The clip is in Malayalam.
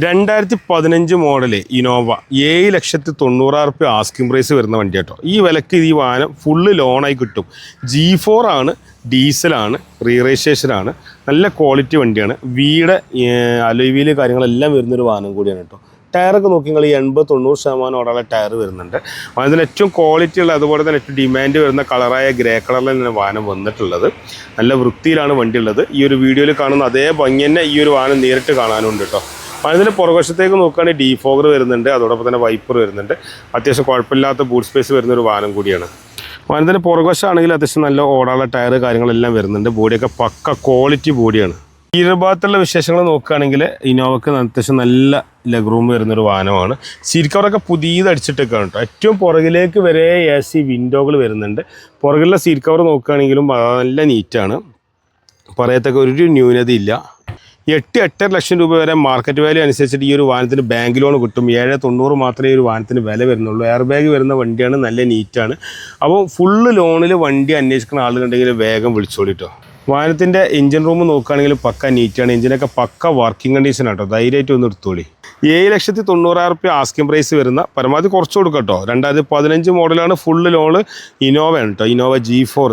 രണ്ടായിരത്തി പതിനഞ്ച് മോഡൽ ഇനോവ ഏഴ് ലക്ഷത്തി തൊണ്ണൂറായിരം റുപ്യ ആസ്കിംഗ് പ്രൈസ് വരുന്ന വണ്ടി കേട്ടോ ഈ വിലക്ക് ഈ വാഹനം ഫുള്ള് ലോണായി കിട്ടും. ജി ഫോർ ആണ് ഡീസലാണ് റീ രജിസ്ട്രേഷനാണ് നല്ല ക്വാളിറ്റി വണ്ടിയാണ്. വീട് അലോയിവിൽ കാര്യങ്ങളെല്ലാം വരുന്നൊരു വാഹനം കൂടിയാണ് കേട്ടോ ടയറൊക്കെ നോക്കി നിങ്ങൾ ഈ എൺപത് തൊണ്ണൂറ് ശതമാനം ഓടാനുള്ള ടയർ വരുന്നുണ്ട്. അതിന് ഏറ്റവും ക്വാളിറ്റി ഉള്ള അതുപോലെ തന്നെ ഏറ്റവും ഡിമാൻഡ് വരുന്ന കളറായ ഗ്രേ കളറിൽ തന്നെ വാഹനം വന്നിട്ടുള്ളത്. നല്ല വൃത്തിയിലാണ് വണ്ടി ഉള്ളത്. ഈ ഒരു വീഡിയോയിൽ കാണുന്ന അതേ ഭംഗി തന്നെ ഈ ഒരു വാഹനം നേരിട്ട് കാണാനുണ്ട് കേട്ടോ അതിന് പുറകുവശത്തേക്ക് നോക്കുകയാണെങ്കിൽ ഡീഫോഗർ വരുന്നുണ്ട്. അതോടൊപ്പം തന്നെ വൈപ്പർ വരുന്നുണ്ട്. അത്യാവശ്യം കുഴപ്പമില്ലാത്ത ബൂട്ട് സ്പേസ് വരുന്ന ഒരു വാഹനം കൂടിയാണ്. വാഹനത്തിന്റെ പുറകുവശമാണെങ്കിൽ അത്യാവശ്യം നല്ല ഓടാനുള്ള ടയർ കാര്യങ്ങളെല്ലാം വരുന്നുണ്ട്. ബോഡിയൊക്കെ പക്ക ക്വാളിറ്റി ബോഡിയാണ് ഈരഭാഗത്തുള്ള വിശേഷങ്ങൾ നോക്കുകയാണെങ്കിൽ ഇനോവക്ക് അത്യാവശ്യം നല്ല ലെഗ് റൂം വരുന്നൊരു വാഹനമാണ്. സീറ്റ് പുതിയത് അടിച്ചിട്ടൊക്കെയാണ് കേട്ടോ. ഏറ്റവും പുറകിലേക്ക് വരെ എ സി വിൻഡോകൾ വരുന്നുണ്ട്. പുറകിലുള്ള സീറ്റ് കവർ നോക്കുകയാണെങ്കിലും നല്ല നീറ്റാണ് പറയത്തക്ക ഒരു ന്യൂനതയില്ല. എട്ട് എട്ടര ലക്ഷം രൂപ വരെ മാർക്കറ്റ് വാല്യൂ അനുസരിച്ചിട്ട് ഈ ഒരു വാഹനത്തിന് ബാങ്ക് ലോൺ കിട്ടും. ഏഴ് തൊണ്ണൂറ് മാത്രമേ ഈ ഒരു വാഹനത്തിന് വില വരുന്നുള്ളൂ. എയർ ബാഗ് വരുന്ന വണ്ടിയാണ് നല്ല നീറ്റാണ് അപ്പോൾ ഫുള്ള് ലോണിൽ വണ്ടി അന്വേഷിക്കുന്ന ആളുകളുണ്ടെങ്കിൽ വേഗം വിളിച്ചോളിട്ടോ വാഹനത്തിന്റെ എഞ്ചിൻ റൂം നോക്കുകയാണെങ്കിൽ പക്ക നീറ്റാണ് എഞ്ചിനൊക്കെ പക്ക വർക്കിംഗ് കണ്ടീഷൻ ആട്ടോ ധൈര്യമായിട്ട് ഒന്ന് എടുത്തോളി. ഏഴ് ലക്ഷത്തി തൊണ്ണൂറായിരം റുപ്യ ആസ്കിംഗ് പ്രൈസ് വരുന്ന പരമാവധി കുറച്ച് കൊടുക്കട്ടോ രണ്ടായിരത്തി പതിനഞ്ച് മോഡലാണ് ഫുള്ള് ലോണ് ആണ് കേട്ടോ ഇന്നോവ ജി ഫോർ